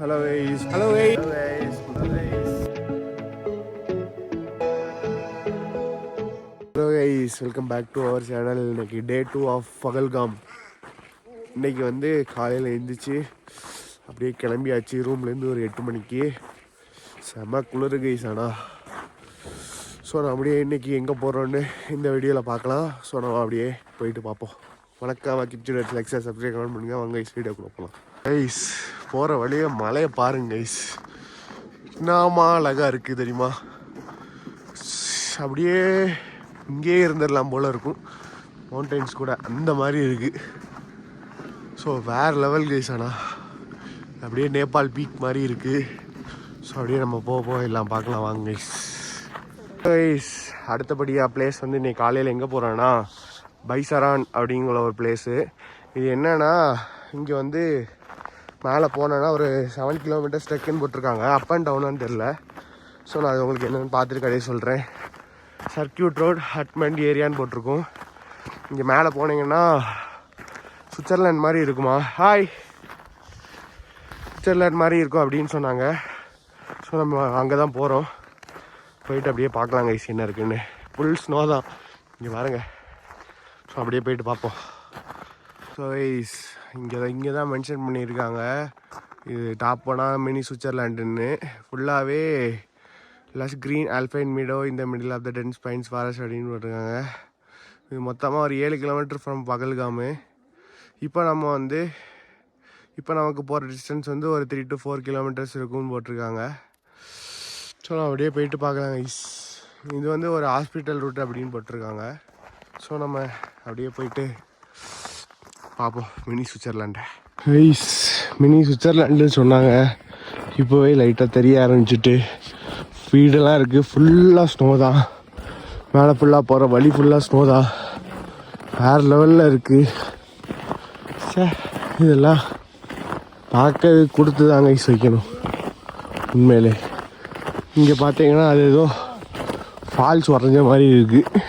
Hello guys hello guys hello guys welcome back to our channel இன்னைக்கு day two of Pahalgam இன்னைக்கு வந்து காலையில் எழுந்திரிச்சு அப்படியே கிளம்பியாச்சு. ரூம்லேருந்து ஒரு எட்டு மணிக்கு. செம குளிர் கைஸ் ஆனால் ஸோ நான் அப்படியே இன்னைக்கு எங்கே போகிறோன்னு இந்த வீடியோவில் பார்க்கலாம். ஸோ நம்ம அப்படியே போயிட்டு பார்ப்போம். வணக்கம். கிச்சன் லெக்ஸா சப்ஸ்கிரைப் கமெண்ட் பண்ணுங்க. வாங்க கைஸ் வீடியோக்குள்ள போகலாம் கைஸ் போகிற வழியே மலையை பாருங்க கைஸ் என்னமா அழகாக இருக்குது தெரியுமா? அப்படியே இங்கேயே இருந்துடலாம் போல் இருக்கும். மவுண்டைன்ஸ் கூட அந்த மாதிரி இருக்குது ஸோ வேறு லெவல் கைஸ் ஆனால் அப்படியே நேபாள் பீக் மாதிரி இருக்குது ஸோ அப்படியே நம்ம போக போக எல்லாம் பார்க்கலாம் வாங்க கைஸ் கைஸ் அடுத்தபடியாக பிளேஸ் வந்து இன்னைக்கு காலையில் எங்கே போகிறேன்னா பைசரான் அப்படிங்கிற ஒரு பிளேஸு இது என்னன்னா இங்கே வந்து மேலே போனேன்னா ஒரு செவன் கிலோமீட்டர்ஸ் ட்ரெக்குன்னு போட்டிருக்காங்க. அப் அண்ட் டவுனான்னு தெரில ஸோ நான் அது உங்களுக்கு என்னென்னு பார்த்துட்டு கடையே சொல்கிறேன் சர்க்கியூட் ரோட் ஹட்மண்ட் ஏரியான்னு போட்டிருக்கோம். இங்கே மேலே போனீங்கன்னா சுவிட்சர்லேண்ட் மாதிரி இருக்குமா? ஹாய் சுவிட்சர்லேண்ட் மாதிரி இருக்கும் அப்படின்னு சொன்னாங்க. ஸோ நம்ம அங்கே தான் போகிறோம் போயிட்டு அப்படியே பார்க்கலாம் கைஸ் என்ன இருக்குன்னு. ஃபுல் ஸ்னோ தான். இங்கே பாருங்க. ஸோ அப்படியே போயிட்டு பார்ப்போம். ஸோ ஐஸ் இங்கே தான் இங்கே தான் மென்ஷன் பண்ணியிருக்காங்க இது டாப் மினி சுவிட்சர்லாண்டுன்னு ஃபுல்லாகவே லஸ் க்ரீன் ஆல்ஃபைன் மீடோ இந்த middle of the dense pines forest அப்படின்னு போட்டிருக்காங்க. இது மொத்தமாக ஒரு ஏழு கிலோமீட்டர் ஃப்ரம் பகல்காமு. இப்போ நம்ம வந்து இப்போ நமக்கு போகிற டிஸ்டன்ஸ் வந்து ஒரு த்ரீ டு ஃபோர் கிலோமீட்டர்ஸ் இருக்கும்னு போட்டிருக்காங்க. ஸோ நான் அப்படியே போயிட்டு பார்க்கலாங்க இஸ் இது வந்து ஒரு ஹாஸ்பிட்டல் ரூட் அப்படின்னு போட்டிருக்காங்க. ஸோ நம்ம அப்படியே போயிட்டு பார்ப்போம் மினி சுவிட்சர்லாண்டை. ஐஸ் மினி சுவிட்சர்லாண்டுன்னு சொன்னாங்க. இப்போவே லைட்டாக தெரிய ஆரம்பிச்சிட்டு வீடெல்லாம் இருக்குது ஃபுல்லாக ஸ்னோ தான். மேலே ஃபுல்லாக போகிற வழி ஃபுல்லாக ஸ்னோ தான். வேறு லெவலில் இருக்குது சே இதெல்லாம் பார்க்க கொடுத்து தாங்க ஐஸ் வைக்கணும். உண்மையிலே. இங்கே பார்த்தீங்கன்னா அது ஏதோ ஃபால்ஸ் வரைஞ்ச மாதிரி இருக்குது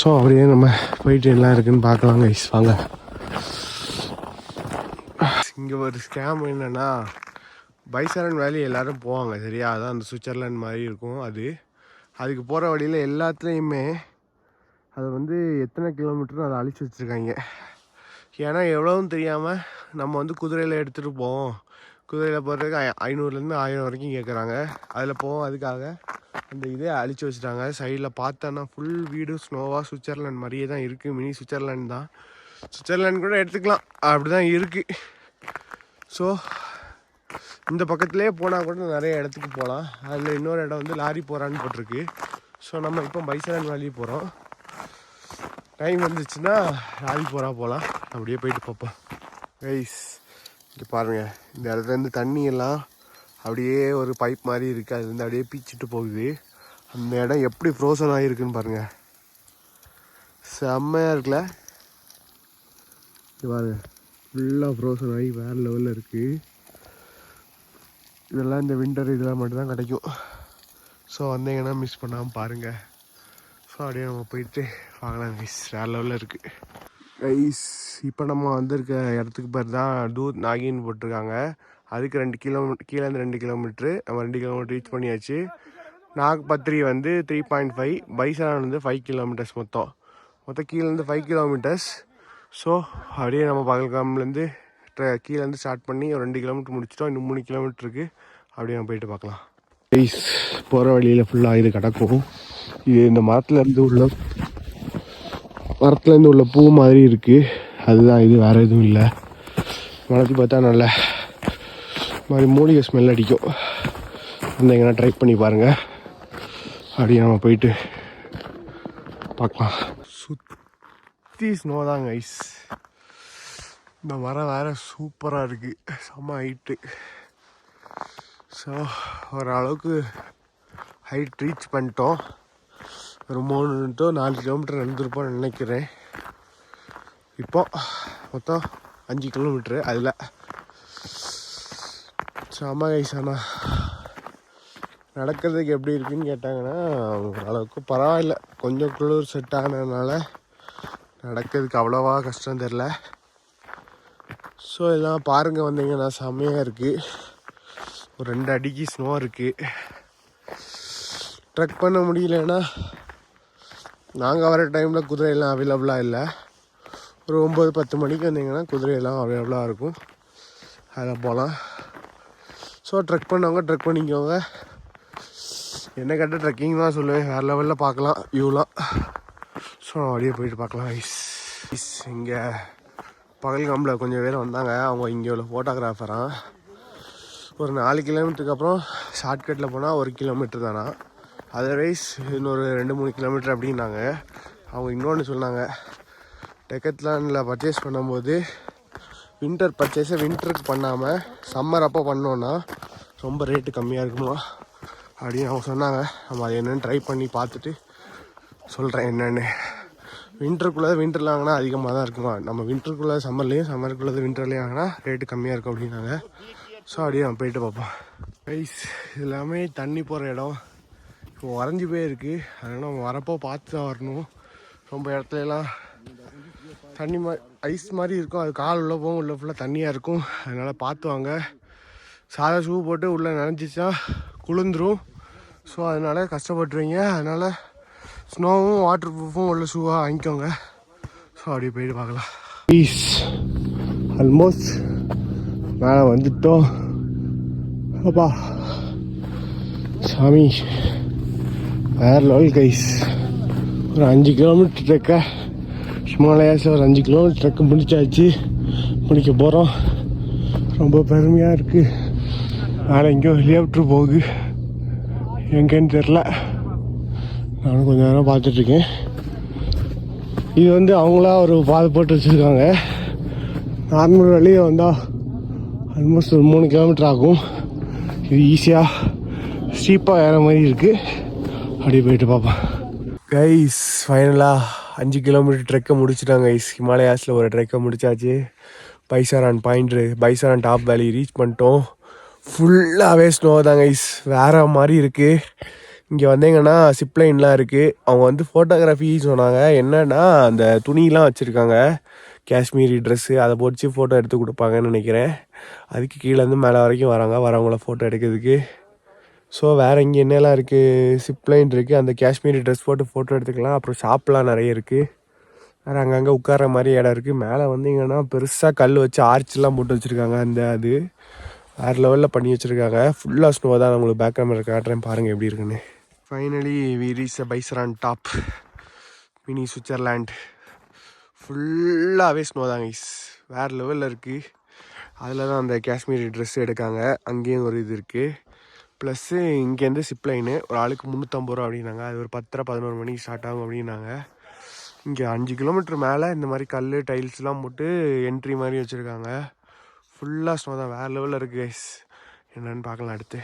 ஸோ அப்படியே நம்ம போயிட்டு எல்லாம் இருக்குன்னு பார்க்கலாம் கைஸ் வாங்க. இங்கே ஒரு ஸ்கேம் என்னென்னா பைசரன் வேலி எல்லாரும் போவாங்க சரியா? அதான் அந்த சுவிட்சர்லாண்ட் மாதிரி இருக்கும் அது. அதுக்கு போகிற வழியில் எல்லாத்துலேயுமே அது வந்து எத்தனை கிலோமீட்டர் அதை அழிச்சு வச்சுருக்காங்க. ஏன்னா எவ்வளோவும் தெரியாமல் நம்ம வந்து குதிரையில் எடுத்துகிட்டு போவோம். குதிரையில் போகிறதுக்கு ஐநூறுலேருந்து ஆயிரம் வரைக்கும் கேட்குறாங்க அதில் போவோம் அதுக்காக அந்த இதே அழிச்சு வச்சுட்டாங்க. சைடில் பார்த்தோன்னா ஃபுல் வீடு ஸ்னோவாக சுவிட்சர்லாண்ட் மாதிரியே தான் இருக்குது மினி சுவிட்சர்லாண்ட் தான். சுவிட்சர்லாண்ட் கூட எடுத்துக்கலாம். அப்படி தான் இருக்குது ஸோ இந்த பக்கத்துலேயே போனால் கூட நிறைய இடத்துக்கு போகலாம் அதில் இன்னொரு இடம் வந்து லாரி போகிறான்னு போட்டிருக்கு. ஸோ நம்ம இப்போ பைசலான் வேலி போகிறோம் டைம் வந்துச்சுன்னா லாரி போகிறா போகலாம் அப்படியே போயிட்டு பார்ப்போம். ரைஸ் இங்கே பாருங்கள் இந்த இடத்துலேருந்து தண்ணி எல்லாம் அப்படியே ஒரு பைப் மாதிரி இருக்குது அதுலேருந்து அப்படியே பீச்சிட்டு போகுது. அந்த இடம் எப்படி ஃப்ரோசன் ஆகிருக்குன்னு பாருங்கள் செம்மையாக இருக்குல்ல? இது பாருங்கள் ஃபுல்லாக ஃப்ரோசன் ஆகி வேறு லெவலில் இருக்குது இதெல்லாம் இந்த வின்டர் இதெல்லாம் மட்டும்தான் கிடைக்கும். ஸோ வந்தீங்கன்னா மிஸ் பண்ணாமல் பாருங்கள் ஸோ அப்படியே நம்ம போயிட்டு வாங்கலாம் மிஸ் வேறு லெவலில் இருக்குது கைஸ் இப்போ நம்ம வந்திருக்க இடத்துக்கு பேர் தான் தூத் நாகின்னு போட்டிருக்காங்க. அதுக்கு ரெண்டு கிலோமீட்டர் கீழேருந்து ரெண்டு கிலோமீட்ரு. நம்ம ரெண்டு கிலோமீட்டர் ரீச் பண்ணியாச்சு. நாகப்பத்திரி வந்து த்ரீ பாயிண்ட் ஃபைவ் பைசான் வந்து ஃபைவ் கிலோமீட்டர்ஸ் மொத்தம். மொத்தம் கீழேருந்து ஃபைவ் கிலோமீட்டர்ஸ் ஸோ அப்படியே நம்ம பகல்காம்லேருந்து கீழேருந்து ஸ்டார்ட் பண்ணி ஒரு ரெண்டு கிலோமீட்டர் முடிச்சிட்டோம். இன்னும் மூணு கிலோமீட்டருக்கு அப்படியே நம்ம போயிட்டு பார்க்கலாம். கைஸ் போகிற வழியில் ஃபுல்லாக இது கிடக்கும். இது இந்த மரத்துலேருந்து உள்ள மரத்துலேருந்து உள்ள பூ மாதிரி இருக்குது அதுதான் இது வேறு எதுவும் இல்லை. மனத்து பார்த்தா நல்ல மாதிரி மூலிகை ஸ்மெல் அடிக்கும். வந்தீங்கன்னா ட்ரை பண்ணி பாருங்கள் அப்படியே நம்ம போயிட்டு பார்க்கலாம். சுற்றி ஸ்னோ தாங்க ஐஸ் இந்த மரம் வேறு சூப்பராக இருக்குது செம்ம ஹைட்டு ஸோ ஓரளவுக்கு ஹைட் ரீச் பண்ணிட்டோம். ஒரு மூணு டு நாலு கிலோமீட்டர் நடந்துருப்போம்னு நினைக்கிறேன். இப்போ மொத்தம் அஞ்சு கிலோமீட்ரு அதில். செம கைசானா நடக்கிறதுக்கு எப்படி இருக்குன்னு கேட்டாங்கன்னா ஓரளவுக்கு பரவாயில்ல. கொஞ்சம் குளிர் செட் ஆனதுனால நடக்கிறதுக்கு அவ்வளோவா கஷ்டம் தெரில ஸோ இதெல்லாம் பாருங்கள் வந்தீங்கன்னா செம்மையாக இருக்குது ஒரு ரெண்டு அடிக்கு ஸ்னோ இருக்குது ட்ரெக் பண்ண முடியலன்னா நாங்கள் வர டைமில் குதிரையெல்லாம் அவைலபிளாக இல்லை. ஒரு ஒம்பது பத்து மணிக்கு வந்தீங்கன்னா குதிரையெல்லாம் அவைலபிளாக இருக்கும். அதில் போகலாம் ஸோ ட்ரெக் பண்ணவங்க ட்ரெக் பண்ணிக்கோங்க. என்ன கேட்டால் ட்ரெக்கிங் தான் சொல்லுவேன். வேறு லெவலில் பார்க்கலாம். வியூலாம் ஸோ அப்படியே போயிட்டு பார்க்கலாம். ஐஸ் ஐஸ் இங்கே பகல்காமில் கொஞ்சம் பேர் வந்தாங்க. அவங்க இங்கே உள்ள ஃபோட்டோகிராஃபராக ஒரு நாலு கிலோமீட்டருக்கு அப்புறம் ஷார்ட்கட்டில் போனால் ஒரு கிலோமீட்டர் தானா. அதர்வைஸ் இன்னொரு ரெண்டு மூணு கிலோமீட்டர் அப்படின்னாங்க. அவங்க இன்னொன்று சொன்னாங்க டெக்கத்லானில் பர்ச்சேஸ் பண்ணும்போது வின்டர் பர்ச்சேஸை வின்டருக்கு பண்ணாமல் சம்மர் அப்போ பண்ணோன்னா ரொம்ப ரேட்டு கம்மியாக இருக்குமா? அப்படின்னு அவங்க சொன்னாங்க. நம்ம அது என்னென்னு ட்ரை பண்ணி பார்த்துட்டு சொல்கிறேன் என்னென்னு. வின்டருக்குள்ளே வின்டரில் வாங்கினா அதிகமாக தான் இருக்குமா? நம்ம வின்டருக்குள்ளே சம்மர்லேயும் சம்மருக்குள்ளது வின்டர்லேயும் வாங்கினா ரேட்டு கம்மியாக இருக்கும் அப்படின்னாங்க. ஸோ அப்படியே நம்ம போயிட்டு பார்ப்போம். ஐஸ் எல்லாமே தண்ணி போகிற இடம். இப்போ வரைஞ்சி போயிருக்கு அதனால் நம்ம வரப்போ பார்த்து தான் வரணும். ரொம்ப இடத்துல எல்லாம் தண்ணி மா ஐஸ் மாதிரி இருக்கும். அது கால் உள்ளே போகும். உள்ளே ஃபுல்லாக தண்ணியாக இருக்கும். அதனால் பார்த்து வாங்க. சாதா ஷூ போட்டு உள்ளே நினச்சிச்சா குளிந்துரும் ஸோ அதனால் கஷ்டப்பட்டுருவீங்க. அதனால் ஸ்னோவும் வாட்டர் ப்ரூஃபும் உள்ள ஷூவாக வாங்கிக்கோங்க. ஸோ அப்படியே போயிட்டு பார்க்கலாம். ப்ளீஸ் ஆல்மோஸ்ட் மேலே வந்துட்டோம். அப்பா. சாமி. வேற லெவல் கைஸ் ஒரு அஞ்சு கிலோமீட்டர் ட்ரெக்க ஹிமாலயாஸ் ஒரு அஞ்சு கிலோமீட்டர் ட்ரெக்கு முடிச்சாச்சு. முடிக்க போகிறோம் ரொம்ப பெருமையாக இருக்குது ஆனால் எங்கேயோ ஹெலிகாப்டர் போகுது. எங்கேன்னு தெரில நானும் கொஞ்ச நேரம் பார்த்துட்ருக்கேன் இது வந்து அவங்களா ஒரு பாதை போட்டு வச்சுருக்காங்க. நார்மல் வழியே வந்தால் ஆல்மோஸ்ட் ஒரு மூணு கிலோமீட்டர் ஆகும். இது ஈஸியாக ஸ்டீப்பாக ஏற மாதிரி இருக்குது அப்படியே போயிட்டு பார்ப்போம் கைஸ் ஃபைனலாக அஞ்சு கிலோமீட்டர் ட்ரெக்கை முடிச்சிட்டாங்க கைஸ் ஹிமாலயாஸில் ஒரு ட்ரெக்கை முடிச்சாச்சு. Baisaran point Baisaran top valley reach பண்ணிட்டோம். ஃபுல்லாகவே ஸ்னோ தான் கைஸ் வேற மாதிரி இருக்குது இங்கே வந்தீங்கன்னா சிப்லைன்லாம் இருக்குது அவங்க வந்து ஃபோட்டோகிராஃபி சொன்னாங்க. என்னென்னா அந்த துணியெலாம் வச்சுருக்காங்க. காஷ்மீரி ட்ரெஸ்ஸு அதை போட்டு ஃபோட்டோ எடுத்து கொடுப்பாங்கன்னு நினைக்கிறேன். அதுக்கு கீழேருந்து மேலே வரைக்கும் வராங்க வரவங்கள ஃபோட்டோ எடுக்கிறதுக்கு. ஸோ வேறு இங்கே என்னெல்லாம் இருக்குது சிப்லைன் இருக்குது அந்த காஷ்மீரி ட்ரெஸ் போட்டு ஃபோட்டோ எடுத்துக்கலாம். அப்புறம் ஷாப்லாம் நிறைய இருக்குது வேறு அங்கங்கே உட்கார மாதிரி இடம் இருக்குது மேலே வந்தீங்கன்னா பெருசாக கல் வச்சு ஆர்ச்லாம் போட்டு வச்சுருக்காங்க. அந்த அது வேறு லெவலில் பண்ணி வச்சுருக்காங்க. ஃபுல்லாக ஸ்னோ தான். உங்களுக்கு பேக் கேமரா காட்டுறேன். பாருங்கள் எப்படி இருக்குன்னு. Finally we reach a Baisaran top mini Switzerland ஃபுல்லாகவே ஸ்னோ தான் ஐஸ் வேறு லெவலில் இருக்குது அதில் தான் அந்த காஷ்மீரி ட்ரெஸ் எடுக்காங்க. அங்கேயும் ஒரு இது இருக்குது ப்ளஸ்ஸு இங்கேருந்து சிப்லைனு ஒரு ஆளுக்கு முந்நூற்றம்பது ரூபா அப்படின்னாங்க. அது ஒரு பத்தரை பதினோரு மணிக்கு ஸ்டார்ட் ஆகும் அப்படின்னாங்க. இங்கே அஞ்சு கிலோமீட்டர் மேலே இந்த மாதிரி கல் டைல்ஸ்லாம் போட்டு என்ட்ரி மாதிரி வச்சுருக்காங்க. ஃபுல்லாக ஸ்னோ தான். வேறு லெவலில் இருக்குது கைஸ் என்னென்னு பார்க்கலாம் அடுத்து.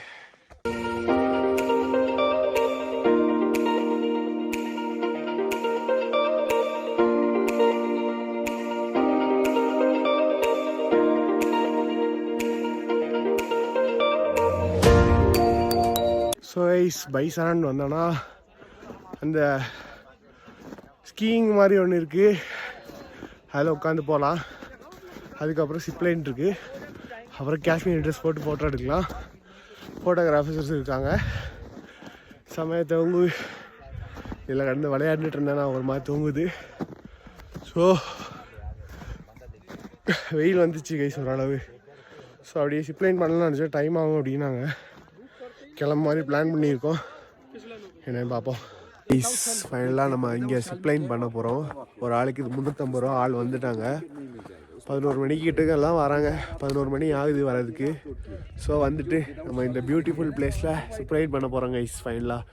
ஸோ ஐஸ் பைசான் வந்தோன்னா அந்த ஸ்கீயிங் மாதிரி ஒன்று இருக்குது அதில் உட்காந்து போகலாம் அதுக்கப்புறம் சிப்லைன் இருக்குது அப்புறம் காஷ்மீர் ட்ரெஸ் போட்டு ஃபோட்டோ எடுக்கலாம். ஃபோட்டோகிராஃபர்ஸ் இருக்காங்க. செமையாக தூங்கு. இதில் கடந்து விளையாண்டுட்டு இருந்தேன் நான் ஒரு மாதிரி தூங்குது. ஸோ வெயில் வந்துச்சு கைஸ் ஓரளவு. ஸோ அப்படியே சிப்லைன் பண்ணலாம் நினச்சா டைம் ஆகும் அப்படின்னாங்க. கிளம்ப மாதிரி பிளான் பண்ணியிருக்கோம். என்னன்னு பார்ப்போம். ஃபைனலாக நம்ம இங்கே சிப்லைன் பண்ண போகிறோம் ஒரு ஆளுக்கு இது முந்நூற்றம்பது ரூபா ஆள் வந்துட்டாங்க. பதினோரு மணிக்கு கிட்டக்கெல்லாம் வராங்க. பதினோரு மணி ஆகுது வர்றதுக்கு. ஸோ வந்துட்டு நம்ம இந்த பியூட்டிஃபுல் பிளேஸில் சிப்லைன் பண்ண போகிறோங்க இஸ் ஃபைனலாக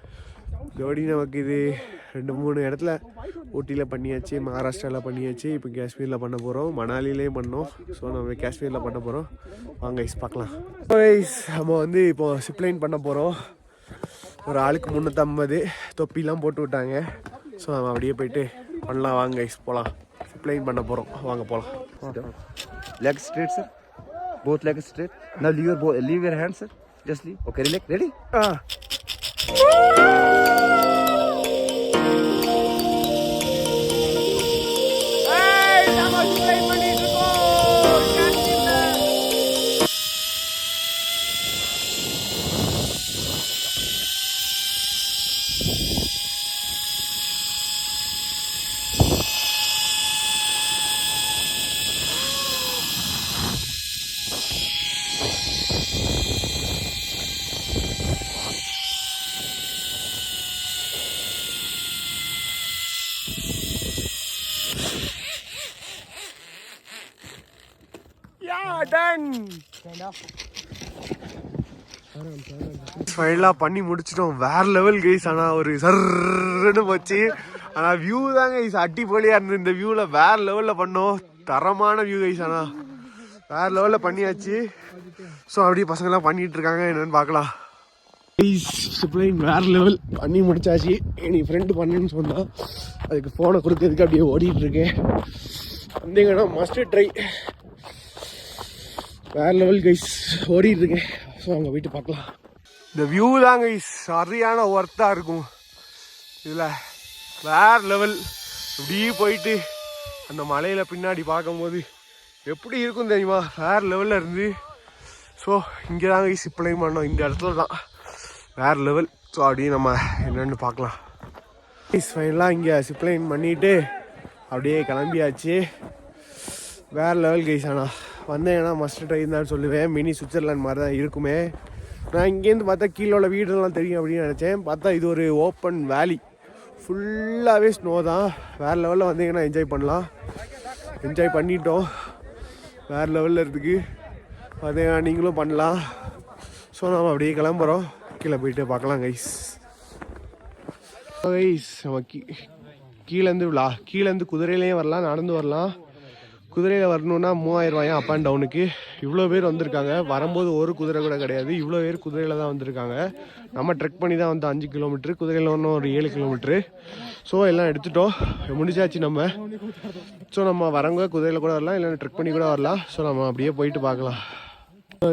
ஜோடி நமக்கு இது ரெண்டு மூணு இடத்துல ஊட்டியில் பண்ணியாச்சு மகாராஷ்டிராவில் பண்ணியாச்சு இப்போ காஷ்மீரில் பண்ண போகிறோம் மணாலிலேயும் பண்ணோம் ஸோ நம்ம காஷ்மீரில் பண்ண போகிறோம் வாங்க ஐஸ் பார்க்கலாம் ஐஸ் நம்ம வந்து இப்போ சிப்லைன் பண்ண போகிறோம் ஒரு ஆளுக்கு முந்நூற்றம்பது தொப்பிலாம் போட்டு விட்டாங்க ஸோ நம்ம அப்படியே போயிட்டு பண்ணலாம் வாங்க ஐஸ் போகலாம் சிப்லைன் பண்ண போகிறோம் வாங்க போகலாம் straight, sir. Both legs straight. Now leave your bo- leave your hands, sir. Just leave. Okay, relax. Ready? ஆ ஃபைனலாக பண்ணி முடிச்சிட்டோம். வேற லெவல் கைஸ் ஆனால் ஒரு சர்ன்னு போச்சு. ஆனால் வியூ தான் கைஸ் அடிப்பொலியாக இருந்தது. இந்த வியூவில் வேற லெவலில் பண்ணோம். தரமான வியூ கைஸ் ஆனால் வேற லெவலில் பண்ணியாச்சு. ஸோ அப்படியே பசங்களாம் பண்ணிட்டு இருக்காங்க. என்னென்னு பார்க்கலாம். சிப்ளைன் வேற லெவல் பண்ணி முடிச்சாச்சு. நீ ஃப்ரெண்டு பண்ணுன்னு சொன்னால் அதுக்கு ஃபோனை கொடுக்கறதுக்கு அப்படியே ஓடிட்டு இருக்கேன். வந்தீங்கன்னா மஸ்ட் ட்ரை வேற லெவல் கைஸ் ஓடிட்டு இருக்கேன். ஸோ அங்கே போயிட்டு பார்க்கலாம். இந்த வியூ தான் கைஸ் சரியான ஒர்த்தாக இருக்கும். இதில் வேற லெவல் இப்படியே போயிட்டு அந்த மலையில் பின்னாடி பார்க்கும்போது எப்படி இருக்கும் தெரியுமா? வேற லெவலில் இருந்து. ஸோ இங்கே தான் கைஸ் இப்பளையும் பண்ணோம். இந்த இடத்துல தான். வேற லெவல் ஸோ அப்படியே நம்ம என்னென்னு பார்க்கலாம். கைஸ் ஃபைனலாக இங்கே சிப்ளைன் பண்ணிவிட்டு அப்படியே கிளம்பியாச்சு. வேறு லெவல் கைஸ் ஆனால் வந்தேன்னா மஸ்ட் ட்ரை தான் சொல்லுவேன். மினி சுவிட்சர்லாந்து மாதிரி தான் இருக்குமே. நான் இங்கேருந்து பார்த்தா கீழே உள்ள வீடெல்லாம் தெரியும் அப்படின்னு நினச்சேன். பார்த்தா இது ஒரு ஓப்பன் வேலி ஃபுல்லாகவே ஸ்னோ தான். வேறு லெவலில் வந்தீங்கன்னா என்ஜாய் பண்ணலாம். என்ஜாய் பண்ணிட்டோம். வேறு லெவலில் இருக்குது பார்த்தீங்கன்னா நீங்களும் பண்ணலாம். ஸோ நம்ம அப்படியே கிளம்புறோம். கீழே போயிட்டு பார்க்கலாம் கைஸ் கைஸ் நம்ம கீ கீழேருந்து விழா கீழேருந்து குதிரையிலையும் வரலாம் நடந்து வரலாம். குதிரையில் வரணுன்னா மூவாயிரம் ரூபாயும் அப் அண்ட் டவுனுக்கு இவ்வளோ பேர் வந்திருக்காங்க. வரும்போது ஒரு குதிரை கூட கிடையாது. இவ்வளோ பேர் குதிரையில் தான் வந்திருக்காங்க. நம்ம ட்ரெக் பண்ணி தான் வந்து அஞ்சு கிலோமீட்ரு குதிரையில் வரணும் ஒரு ஏழு கிலோமீட்ரு ஸோ எல்லாம் எடுத்துட்டோம். முடிஞ்சாச்சு நம்ம. ஸோ நம்ம வரவங்க குதிரையில் கூட வரலாம் இல்லைன்னா ட்ரெக் பண்ணி கூட வரலாம். ஸோ நம்ம அப்படியே போயிட்டு பார்க்கலாம்.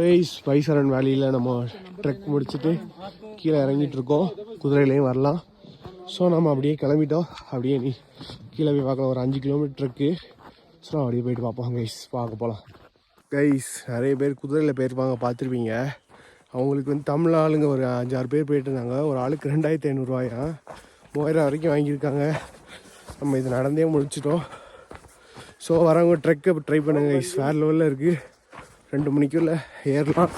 வைஸ் வைசரன் வேலியில் நம்ம ட்ரெக் முடிச்சுட்டு கீழே இறங்கிட்டு இருக்கோம். குதிரையிலையும் வரலாம். ஸோ நம்ம அப்படியே கிளம்பிட்டோம். அப்படியே நீ கீழே போய் பார்க்கலாம். ஒரு அஞ்சு கிலோமீட்டர் ட்ரெக்கு ஸோ அப்படியே போயிட்டு பார்ப்போம் கைஸ் பார்க்க போகலாம் கைஸ் நிறைய பேர் குதிரையில் போயிருப்பாங்க பார்த்துருப்பீங்க. அவங்களுக்கு வந்து தமிழ் ஆளுங்க ஒரு அஞ்சாறு பேர் போயிட்டு இருந்தாங்க. ஒரு ஆளுக்கு ரெண்டாயிரத்தி ஐநூறுரூவாயா மூவாயிரம் வரைக்கும் வாங்கியிருக்காங்க. நம்ம இது நடந்தே முடிச்சிட்டோம். ஸோ வரவங்க ட்ரெக்கை ட்ரை பண்ணுங்க கைஸ் வேறு லெவலில் இருக்குது ரெண்டு மணிக்குள்ள ஏறலாம்.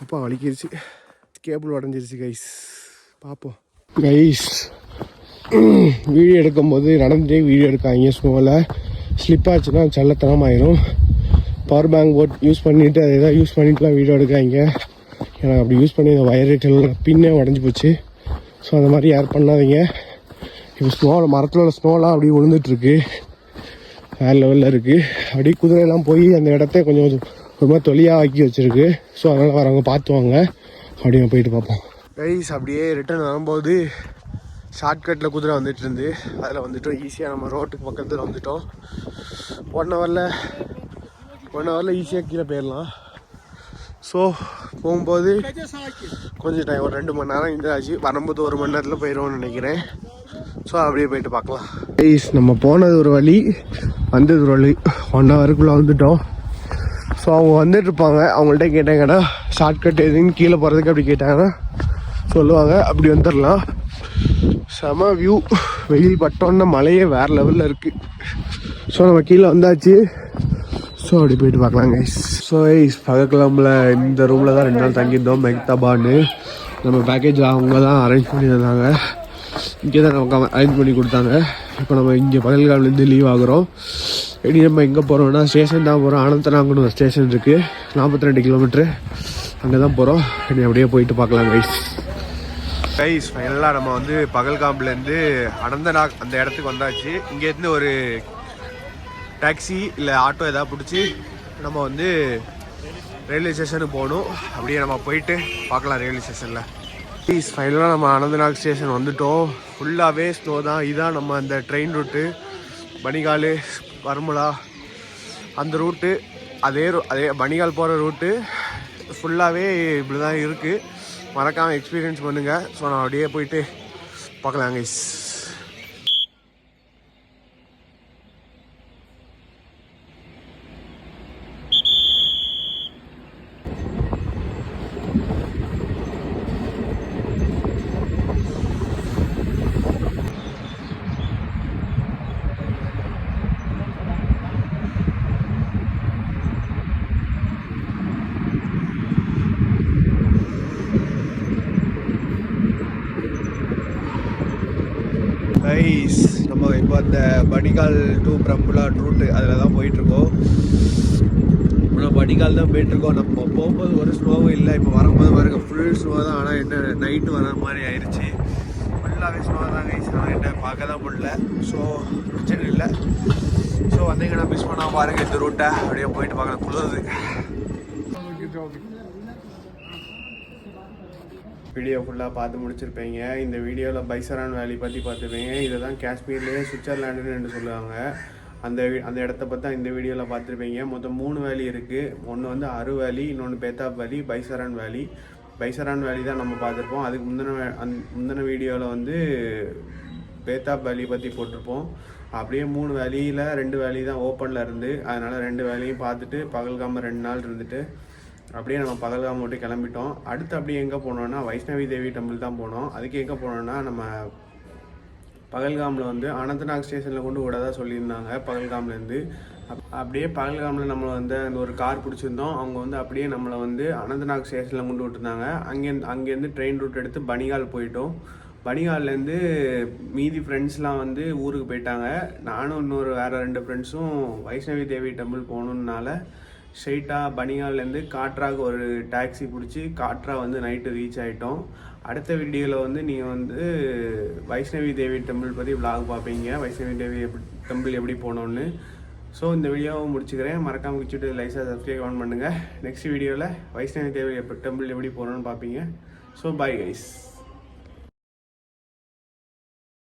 அப்பா வலிக்கிருச்சு. கேபிள் உடஞ்சிருச்சு கைஸ் பார்ப்போம் கைஸ் வீடியோ எடுக்கும்போது நடந்துட்டே வீடியோ எடுக்காங்க ஸ்னோவில் ஸ்லிப் ஆச்சுன்னா செல்லத்தனம் பவர் பேங்க் போட் யூஸ் பண்ணிவிட்டு அதை எதாவது யூஸ் பண்ணிட்டுலாம் வீடியோ எடுக்காங்க எனக்கு அப்படி யூஸ் பண்ணி அந்த வயர் பின்னே உடஞ்சி போச்சு. ஸோ அந்த மாதிரி யார் பண்ணாதீங்க. இப்போ ஸ்னோ மரத்தில் உள்ள ஸ்னோலாம் அப்படியே விழுந்துட்டுருக்கு வேறு லெவலில் இருக்குது அப்படியே குதிரையெல்லாம் போய் அந்த இடத்த கொஞ்சம் கொஞ்சம் ஒரு மாதிரி தொலியாக ஆக்கி வச்சுருக்கு. ஸோ அதனால் வரவங்க பார்த்துவாங்க. அப்படியே போயிட்டு பார்ப்போம். கைஸ் அப்படியே ரிட்டர்ன் வரும்போது ஷார்ட்கட்டில் குதிரை வந்துட்டு இருந்து அதில் வந்துட்டோம். ஈஸியாக நம்ம ரோட்டுக்கு பக்கத்தில் வந்துட்டோம். ஒன் ஹவரில் ஒன் ஹவரில் ஈஸியாக கீழே போயிடலாம். ஸோ போகும்போது கொஞ்சம் டைம் ஒரு ரெண்டு மணி நேரம் இதாச்சு. ஆச்சு வரும்போது ஒரு மணி நேரத்தில் போயிடுவோம்னு நினைக்கிறேன். ஸோ அப்படியே போயிட்டு பார்க்கலாம். ப்ளீஸ் நம்ம போனது ஒரு வழி வந்தது ஒரு வழி. ஒன் ஹவருக்குள்ளே வந்துட்டோம். ஸோ அவங்க வந்துட்டு இருப்பாங்க. அவங்கள்ட்ட கேட்டாங்கன்னா ஷார்ட்கட் எதுன்னு கீழே போகிறதுக்கு அப்படி கேட்டாங்கன்னா சொல்லுவாங்க. அப்படி வந்துடலாம். செம வியூ வெயில் பட்டோன்னா மழையே வேறு லெவலில் இருக்குது ஸோ நம்ம கீழே வந்தாச்சு. ஸோ அப்படி போயிட்டு பார்க்கலாம் கைஸ் ஸோ ஐஸ் பகக்கிழமில் இந்த ரூமில் தான் ரெண்டு நாள் தங்கியிருந்தோம் மெக்தாபான்னு. நம்ம பேக்கேஜ் அவங்க தான் அரேஞ்ச் பண்ணியிருந்தாங்க இங்கே தான் நமக்கு அரேஞ்ச் பண்ணி கொடுத்தாங்க. இப்போ நம்ம இங்கே பகல்காம்லேருந்து லீவ் ஆகுறோம். இனி நம்ம எங்கே போகிறோம்னா ஸ்டேஷன் தான் போகிறோம் அனந்தநாங்கன்னு ஒரு ஸ்டேஷன் இருக்குது நாற்பத்தி ரெண்டு கிலோமீட்ரு அங்கே தான் போகிறோம் இனி அப்படியே போயிட்டு பார்க்கலாம் கைஸ் கைஸ் ஃபைனலாக நம்ம வந்து பகல்காம்ப்லேருந்து அனந்தநாக் அந்த இடத்துக்கு வந்தாச்சு. இங்கேருந்து ஒரு டாக்ஸி இல்லை ஆட்டோ எதாவது பிடிச்சி நம்ம வந்து ரயில்வே ஸ்டேஷனுக்கு போகணும். அப்படியே நம்ம போயிட்டு பார்க்கலாம் ரயில்வே ஸ்டேஷனில் ப்ளீஸ் ஃபைனலாக நம்ம அனந்தநாக் ஸ்டேஷன் வந்துட்டோம். ஃபுல்லாகவே ஸ்லோ தான். இதுதான் நம்ம அந்த ட்ரெயின் ரூட்டு பனிகால் பர்முலா அந்த ரூட்டு அதே ரூ அதே பனிகால் போகிற ரூட்டு ஃபுல்லாகவே இப்படி தான் இருக்குது மறக்காமல் எக்ஸ்பீரியன்ஸ் பண்ணுங்கள் ஸோ நான் அப்படியே போயிட்டு பார்க்கலாம் கைஸ் நம்ம இப்போ அந்த படிகால் டு பிரம்புலாட் ரூட்டு அதில் தான் போயிட்டுருக்கோம். ஆனால் வடிகால் தான் போயிட்டுருக்கோம். நம்ம போகும்போது ஒரு ஸ்னோவும் இல்லை. இப்போ வரும்போது பாருங்க ஃபுல் ஸ்னோ தான். ஆனால் என்ன நைட்டு வர மாதிரி ஆயிடுச்சு ஃபுல்லாகவே ஸ்னோ தான் கைஸ் ஆனால் என்ன பார்க்க தான் முடியல. ஸோ பிரச்சனை இல்லை. ஸோ வந்தீங்கன்னா மிஸ் பண்ணாமல் பாருங்க இந்த ரூட்டை அப்படியே போயிட்டு பார்க்கலாம். குளிருது வீடியோ ஃபுல்லாக பார்த்து முடிச்சிருப்பீங்க. இந்த வீடியோவில் பைசரான் வேலி பற்றி பார்த்துருப்பீங்க இதை தான் காஷ்மீர்லேயே சுவிட்சர்லாண்டுன்னு சொல்லுவாங்க. அந்த அந்த இடத்த பற்றி தான் இந்த வீடியோவில் பார்த்துருப்பீங்க. மொத்தம் மூணு வேலி இருக்குது ஒன்று வந்து அரு வேலி இன்னொன்று பேத்தாப் வேலி பைசரான் வேலி. பைசரான் வேலி தான் நம்ம பார்த்துருப்போம். அதுக்கு முந்தின வே- அந் முந்தின வீடியோவில் வந்து பேத்தாப் வேலி பற்றி போட்டிருப்போம். அப்படியே மூணு வேலியில் ரெண்டு வேலி தான் ஓப்பனில் இருந்து. அதனால் ரெண்டு வேலையும் பார்த்துட்டு பகல்காமல் ரெண்டு நாள் இருந்துட்டு அப்படியே நம்ம பகல்காம் மட்டும் கிளம்பிட்டோம். அடுத்து அப்படியே எங்கே போனோம்னா வைஷ்ணவி தேவி டெம்பிள் தான் போனோம். அதுக்கு எங்கே போனோம்னா நம்ம பகல்காமில் வந்து அனந்தநாக் ஸ்டேஷனில் கொண்டு விடாதான் சொல்லியிருந்தாங்க பகல்காம்லேருந்து அப் அப்படியே பகல்காமில் நம்மளை வந்து அந்த ஒரு கார் பிடிச்சிருந்தோம். அவங்க வந்து அப்படியே நம்மளை வந்து அனந்தநாக் ஸ்டேஷனில் கொண்டு விட்டுருந்தாங்க. அங்கே அங்கேருந்து ட்ரெயின் ரூட் எடுத்து பனிகால் போயிட்டோம். பனிகால்லேருந்து மீதி ஃப்ரெண்ட்ஸ்லாம் வந்து ஊருக்கு போயிட்டாங்க. நானும் இன்னொரு வேறு ரெண்டு ஃப்ரெண்ட்ஸும் வைஷ்ணவி தேவி டெம்பிள் போகணுன்னால ஸ்ட்ரெயிட்டாக பனிகால்லேருந்து காட்ராவுக்கு ஒரு டாக்ஸி பிடிச்சி காட்ரா வந்து நைட்டு ரீச் ஆகிட்டோம் அடுத்த வீடியோவில் வந்து நீங்கள் வந்து வைஷ்ணவி தேவி டெம்பிள் பற்றி vlog பார்ப்பீங்க. வைஷ்ணவி தேவி எப்படி டெம்பிள் எப்படி போகணுன்னு ஸோ இந்த வீடியோவை முடிச்சுக்கிறேன். மறக்காமல் குச்சிட்டு லைஸாக சப்ஸ்கிரைப் ஆன் பண்ணுங்கள் நெக்ஸ்ட் வீடியோவில் வைஷ்ணவி தேவி டெம்பிள் எப்படி போகணுன்னு பார்ப்பீங்க. So bye guys